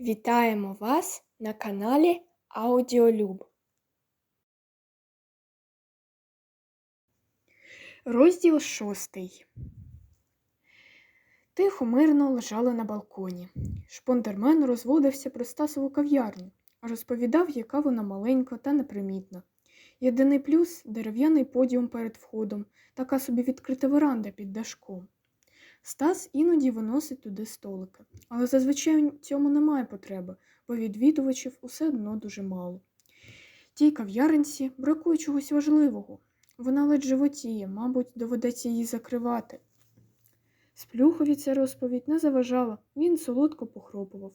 Вітаємо вас на каналі Аудіолюб. Розділ шостий. Тихо мирно лежали на балконі. Шпондермен розводився про Стасову кав'ярню, розповідав, яка вона маленька та непримітна. Єдиний плюс дерев'яний подіум перед входом, така собі відкрита веранда під дашком. Стас іноді виносить туди столики, але зазвичай в цьому немає потреби, бо відвідувачів усе одно дуже мало. Тій кав'яринці бракує чогось важливого. Вона ледь животіє, мабуть, доведеться її закривати. Сплюхові ця розповідь не заважала, він солодко похропував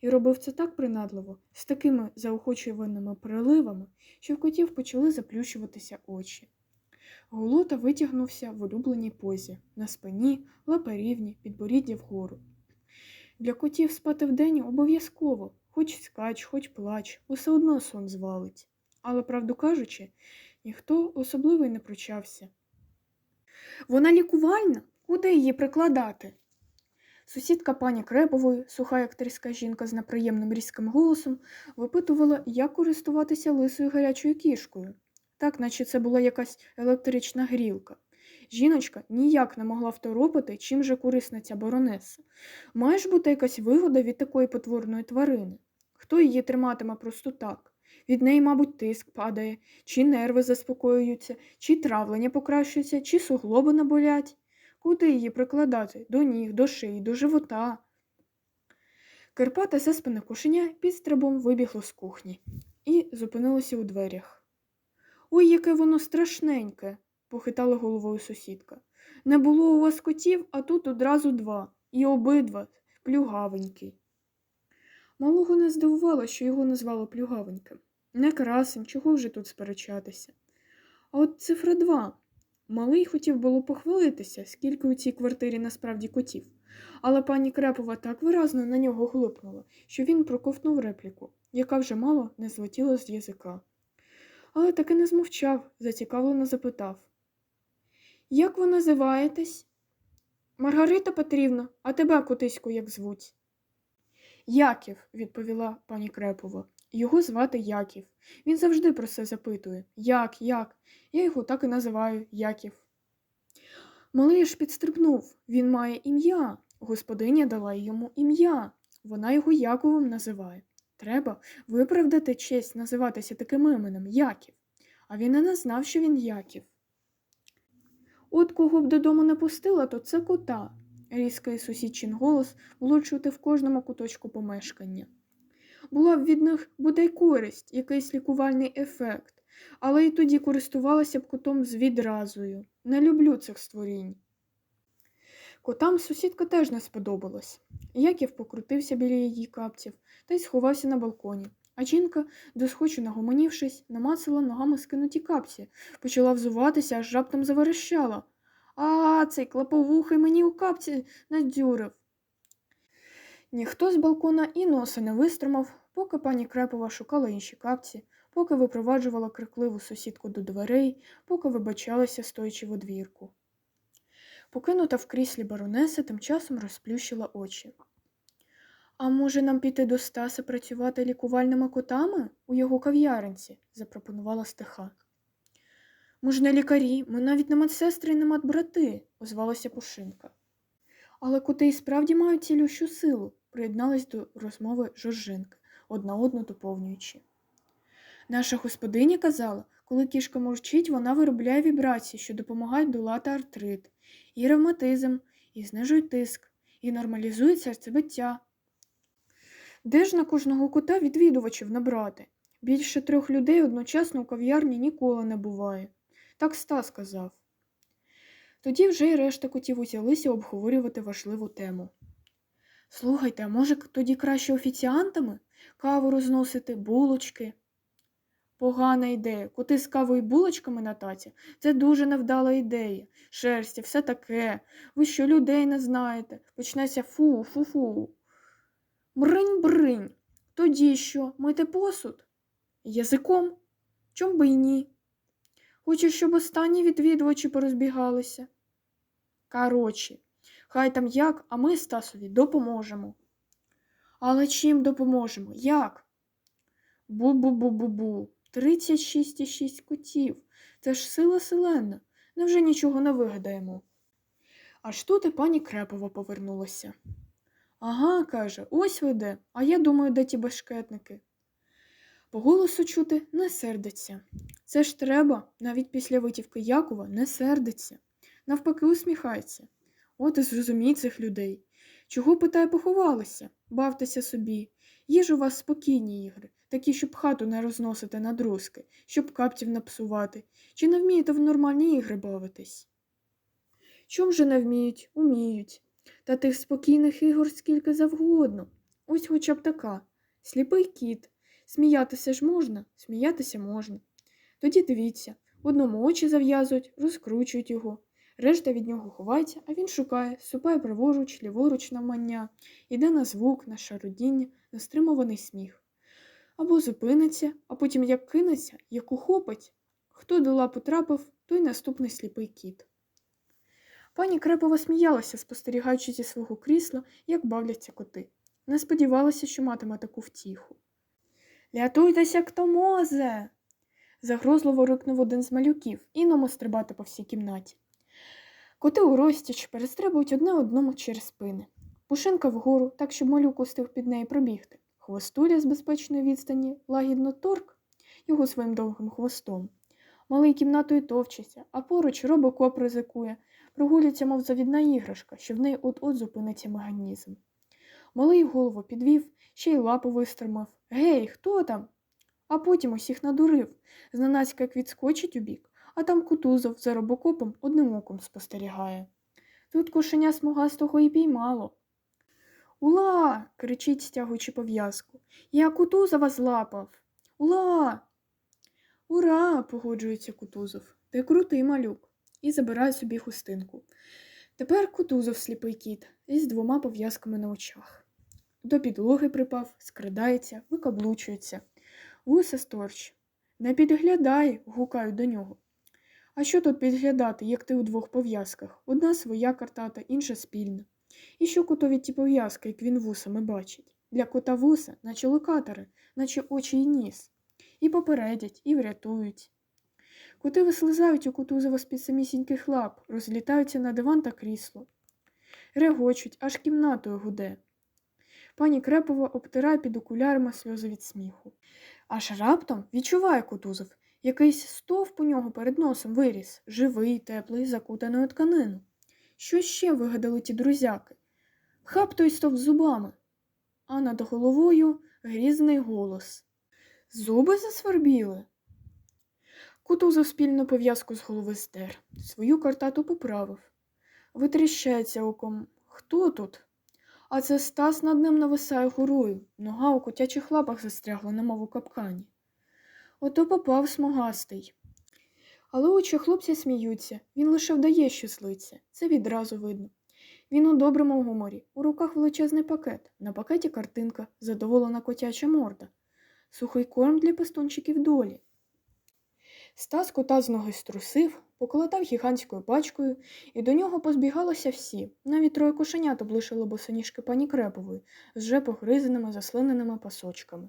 і робив це так принадливо, з такими заохочуваними переливами, що в котів почали заплющуватися очі. Голота витягнувся в улюбленій позі на спині, лапи рівні, підборіддя вгору. Для котів спати вдень обов'язково, хоч скач, хоч плач, усе одно сон звалить. Але, правду кажучи, ніхто особливо й не пручався. Вона лікувальна, куди її прикладати? Сусідка пані Крепової, суха як тріска жінка з неприємним різким голосом, випитувала, як користуватися лисою гарячою кішкою так наче це була якась електрична грілка. Жіночка ніяк не могла второпити, чим же корисна ця баронеса. Має ж бути якась вигода від такої потворної тварини. Хто її триматиме просто так? Від неї, мабуть, тиск падає, чи нерви заспокоюються, чи травлення покращується, чи суглоби наболять. Куди її прикладати? До ніг, до шиї, до живота. Кирпате заспане кошеня під стрибом вибігло з кухні і зупинилося у дверях. Ой, яке воно страшненьке, похитала головою сусідка. Не було у вас котів, а тут одразу два, і обидва плюгавенькі. Малого не здивувало, що його назвало плюгавеньким. Не красень, чого вже тут сперечатися. А от цифра два. Малий хотів було похвалитися, скільки у цій квартирі насправді котів, але пані Крепова так виразно на нього глипнула, що він проковтнув репліку, яка вже мало не злетіла з язика але таки не змовчав, зацікавлено запитав. Як ви називаєтесь? Маргарита Петрівна, а тебе котиську як звуть? Яків, відповіла пані Крепова. Його звати Яків. Він завжди про це запитує Як, як? Я його так і називаю Яків. Малий ж підстрибнув. Він має ім'я. Господиня дала йому ім'я. Вона його Яковом називає. Треба виправдати честь називатися таким іменем Яків, а він і не знав, що він Яків. От кого б додому не пустила, то це кота, різкий сусідчин голос було чути в кожному куточку помешкання. Була б від них бодай користь, якийсь лікувальний ефект, але й тоді користувалася б котом з відразою. Не люблю цих створінь. Котам сусідка теж не сподобалась. Яків покрутився біля її капців та й сховався на балконі. А жінка, досхочу нагомонівшись, намацала ногами скинуті капці, почала взуватися, аж раптом заверещала. А, цей клаповухий мені у капці надзюрив. Ніхто з балкона і носа не вистримав, поки пані Крепова шукала інші капці, поки випроваджувала крикливу сусідку до дверей, поки вибачалася, стоячи в одвірку. Покинута в кріслі баронеса тим часом розплющила очі. А може, нам піти до Стаса працювати лікувальними котами у його кав'яринці? запропонувала стиха. Ми ж не лікарі, ми навіть не медсестри і не медбрати, озвалася Пушинка. Але коти і справді мають цілющу силу, приєдналась до розмови Жоржинка, одна одну доповнюючи. Наша господиня казала, коли кішка мовчить, вона виробляє вібрації, що допомагають долати артрит, і ревматизм, і знижують тиск, і нормалізують серцебиття. Де ж на кожного кота відвідувачів набрати? Більше трьох людей одночасно у кав'ярні ніколи не буває. Так Стас сказав. Тоді вже й решта котів узялися обговорювати важливу тему. Слухайте, а може, тоді краще офіціантами каву розносити, булочки? Погана ідея. Коти з кавою булочками на таці це дуже невдала ідея. Шерсті, все таке. Ви що людей не знаєте? Почнеться фу, фу-фу. Бринь-бринь. Тоді що, мити посуд? Язиком? Чом би й ні? Хочеш, щоб останні відвідувачі порозбігалися? Короче, хай там як, а ми Стасові допоможемо. Але чим допоможемо? Як? Бу-бу-бу-бу-бу. 36,6 котів. Це ж сила селена. Невже нічого не вигадаємо? Аж тут і пані Крепова повернулася. Ага, каже, ось ви де, а я думаю, де ті бешкетники. По голосу чути не сердиться. Це ж треба, навіть після витівки Якова не сердиться. Навпаки, усміхається. От і зрозумій цих людей. Чого, питає, поховалися? Бавтеся собі. Є ж у вас спокійні ігри, такі, щоб хату не розносити на друзки, щоб каптів напсувати. Чи не вмієте в нормальні ігри бавитись? Чом же не вміють? Уміють. Та тих спокійних ігор скільки завгодно. Ось хоча б така. Сліпий кіт. Сміятися ж можна, сміятися можна. Тоді дивіться, одному очі зав'язують, розкручують його. Решта від нього ховається, а він шукає, ступає праворуч, ліворуч навмання, іде на звук, на шародіння, на стримуваний сміх. Або зупиниться, а потім як кинеться, як ухопить. Хто до лапу трапив, той наступний сліпий кіт. Пані Крепова сміялася, спостерігаючи зі свого крісла, як бавляться коти. Не сподівалася, що матиме таку втіху. Рятуйтеся, хто може. загрозливо рикнув один з малюків і номо стрибати по всій кімнаті. Коти у розтіч перестрибують одне одному через спини. Пушинка вгору, так щоб малюк устиг під неї пробігти. Хвостуля з безпечної відстані лагідно торк його своїм довгим хвостом. Малий кімнатою товчеться, а поруч робокоп ризикує, прогуляться, мов завідна іграшка, що в неї от-от зупиниться механізм. Малий голову підвів, ще й лапу вистримав. Гей, хто там? А потім усіх надурив, зненацька як відскочить убік, а там кутузов за робокопом одним оком спостерігає. Тут кошеня смугастого і піймало. Ула. кричить, стягуючи пов'язку. Я кутузова злапав. Ула. Ура. погоджується кутузов. Ти крутий малюк. І забирає собі хустинку. Тепер кутузов сліпий кіт із двома пов'язками на очах. До підлоги припав, скрадається, викаблучується. Вуса сторч. Не підглядай, гукають до нього. А що тут підглядати, як ти у двох пов'язках? Одна своя картата, інша спільна. І що котові ті пов'язки, як він вусами бачить? Для кота вуса, наче локатори, наче очі й ніс. І попередять, і врятують. Коти вислизають у кутузова з під самісіньких лап, розлітаються на диван та крісло. Регочуть, аж кімнатою гуде. Пані Крепова обтирає під окулярами сльози від сміху. Аж раптом відчуває кутузов. Якийсь стовп у нього перед носом виріс, живий, теплий, закутаний у тканину. Що ще вигадали ті друзяки? Хап той стовп зубами, а над головою грізний голос. Зуби засвербіли. Кутузов спільну пов'язку з голови стер, свою картату поправив. Витріщається оком. Хто тут? А це Стас над ним нависає горою, нога у котячих лапах застрягла, немов у капкані. Ото попав смугастий. Але очі хлопця сміються, він лише вдає, що злиться. Це відразу видно. Він у доброму гуморі, у руках величезний пакет, на пакеті картинка, задоволена котяча морда, сухий корм для пестунчиків долі. Стас кота з ноги струсив, поколотав гігантською пачкою, і до нього позбігалися всі, навіть троє кошенят облишили босоніжки пані Крепової з вже погризеними заслиненими пасочками.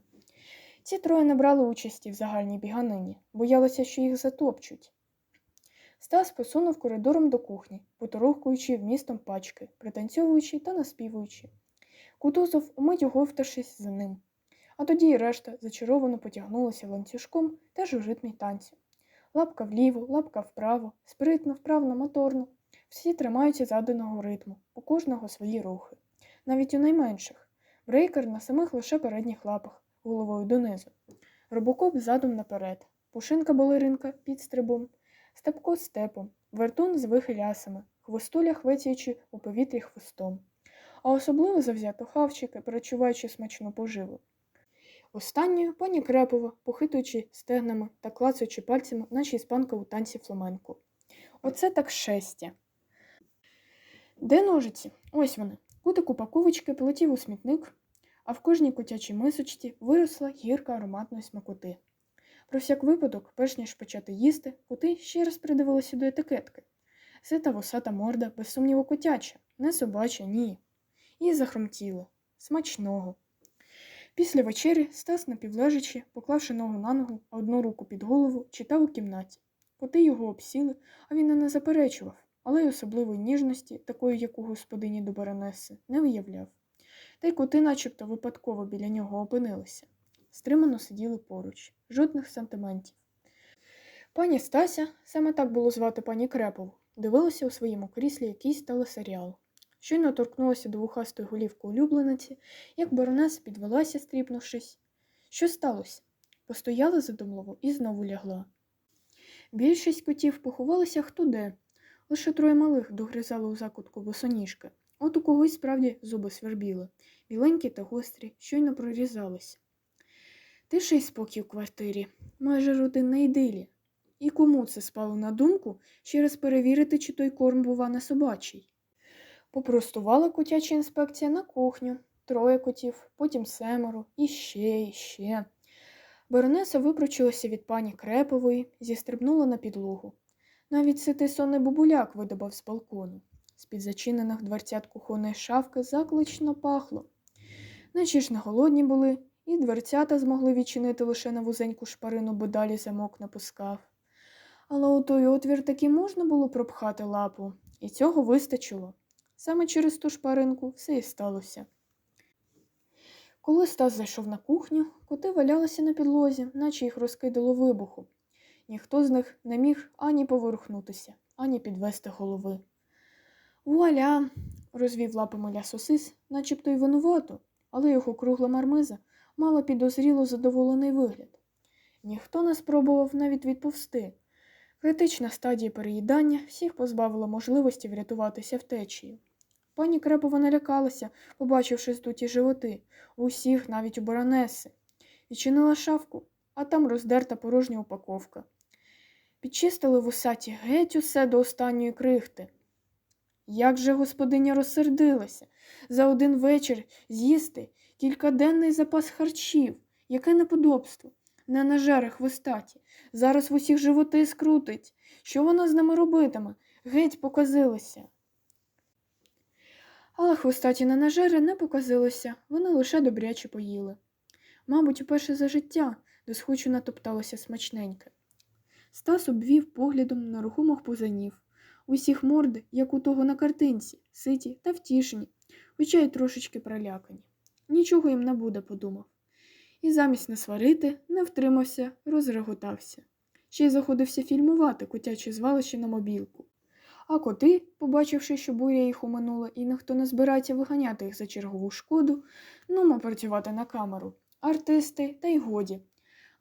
Ці троє не брали участі в загальній біганині, боялися, що їх затопчуть. Стас посунув коридором до кухні, поторохкуючи вмістом пачки, пританцьовуючи та наспівуючи. Кутузов умить оговтавшись за ним. А тоді й решта зачаровано потягнулася ланцюжком теж у ритмі танцю. Лапка вліво, лапка вправо, спритно, вправно, моторно. Всі тримаються заданого ритму, у кожного свої рухи. Навіть у найменших. Брейкер на самих лише передніх лапах, головою донизу. Робокоп задом наперед. Пушинка балеринка під стрибом, степко степом, вертун з вихилясами, хвостуля хвецяючи у повітрі хвостом. А особливо завзято хавчики, перечуваючи смачну поживу. Останньою пані Крепова, похитуючи стегнами та клацаючи пальцями, наче іспанка у танці фламенко. Оце так шестя. Де ножиці? Ось вони. Кутик упаковочки полетів у смітник, а в кожній котячій мисочці виросла гірка ароматної смакоти. Про всяк випадок, перш ніж почати їсти, коти ще раз придивилися до етикетки. Сита восата морда, без сумніву котяча, не собача, ні. І захромтіло. Смачного. Після вечері Стас напівлежачи, поклавши ногу на ногу, а одну руку під голову, читав у кімнаті. Коти його обсіли, а він і не заперечував, але й особливої ніжності, такої, як у господині до баронеси, не виявляв. Та й коти начебто випадково біля нього опинилися. Стримано сиділи поруч, жодних сантиментів. Пані Стася, саме так було звати пані Крепову, дивилася у своєму кріслі якийсь телесеріал. Щойно торкнулася до вухастої голівки улюблениці, як баронеса підвелася, стріпнувшись. Що сталося? Постояла задумливо і знову лягла. Більшість котів поховалися хто де. Лише троє малих догризали у закутку босоніжки. От у когось справді зуби свербіли, біленькі та гострі, щойно прорізалися. Тиша й спокій у квартирі, майже родинна ідилія. І кому це спало на думку ще раз перевірити, чи той корм бува не собачий? Попростувала котяча інспекція на кухню, троє котів, потім семеро, і ще, і ще. Баронеса випручилася від пані Крепової, зістрибнула на підлогу. Навіть ситий сонний бабуляк видобав з балкону. З-під зачинених дверцят кухонної шафки заклично пахло. Наче ж не голодні були, і дверцята змогли відчинити лише на вузеньку шпарину, бо далі замок напускав. Але у той отвір таки можна було пропхати лапу, і цього вистачило. Саме через ту шпаринку все і сталося. Коли Стас зайшов на кухню, коти валялися на підлозі, наче їх розкидало вибуху. Ніхто з них не міг ані поворухнутися, ані підвести голови. Вуаля! розвів лапами лясосис, начебто й винувато, але його кругла мармиза мала підозріло задоволений вигляд. Ніхто не спробував навіть відповсти. Критична стадія переїдання всіх позбавила можливості врятуватися втечею. Пані Крепова налякалася, побачивши здуті животи, усіх, навіть у баронеси. Відчинила шафку, а там роздерта порожня упаковка. Підчистили вусаті геть усе до останньої крихти. Як же господиня розсердилася за один вечір з'їсти кількаденний запас харчів, яке неподобство, не на жари хвостаті, зараз в усіх животи скрутить. Що вона з ними робитиме? Геть показилися. Але хвостаті на нажери не показилися, вони лише добряче поїли. Мабуть, уперше за життя досхочу натопталося смачненьке. Стас обвів поглядом на рухомих пузанів. Усіх морди, як у того на картинці, ситі та втішені, хоча й трошечки пролякані. Нічого їм не буде, подумав. І замість не сварити, не втримався, розреготався. Ще й заходився фільмувати котяче звалище на мобілку. А коти, побачивши, що буря їх уминула і ніхто не збирається виганяти їх за чергову шкоду, нумо працювати на камеру, артисти та й годі.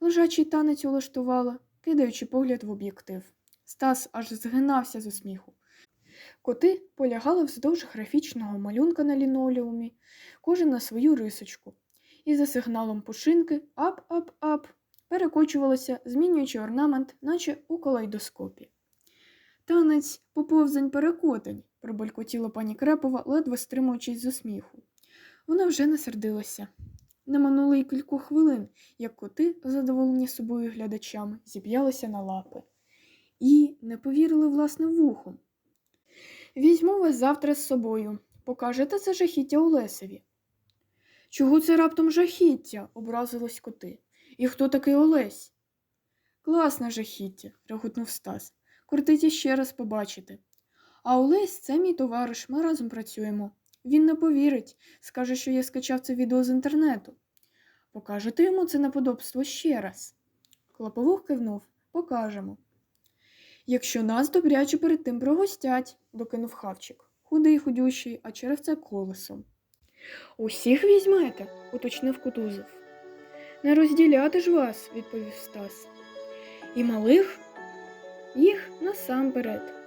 Лежачий танець улаштувала, кидаючи погляд в об'єктив. Стас аж згинався з усміху. Коти полягали вздовж графічного малюнка на лінолеумі, кожен на свою рисочку, і за сигналом пушинки ап-ап-ап перекочувалися, змінюючи орнамент, наче у калейдоскопі. Танець поповзань перекотень, пробелькотіла пані Крепова, ледве стримуючись з усміху. Вона вже не сердилася. Не минуло й кілька хвилин, як коти, задоволені собою глядачами, зіб'ялися на лапи. І не повірили власним вухом. Візьму вас завтра з собою. Покажете це жахіття Олесеві. Чого це раптом жахіття? образились коти. І хто такий Олесь? Класне жахіття, реготнув Стас. Кортить іще раз побачити. А Олесь це мій товариш, ми разом працюємо. Він не повірить, скаже, що я скачав це відео з інтернету. Покажете йому це неподобство ще раз. Клоповух кивнув покажемо. Якщо нас добряче перед тим прогостять, докинув хавчик, худий худющий, а через колесом. Усіх візьмете, уточнив Кутузов. Не розділяти ж вас, відповів Стас. І малих їх насамперед.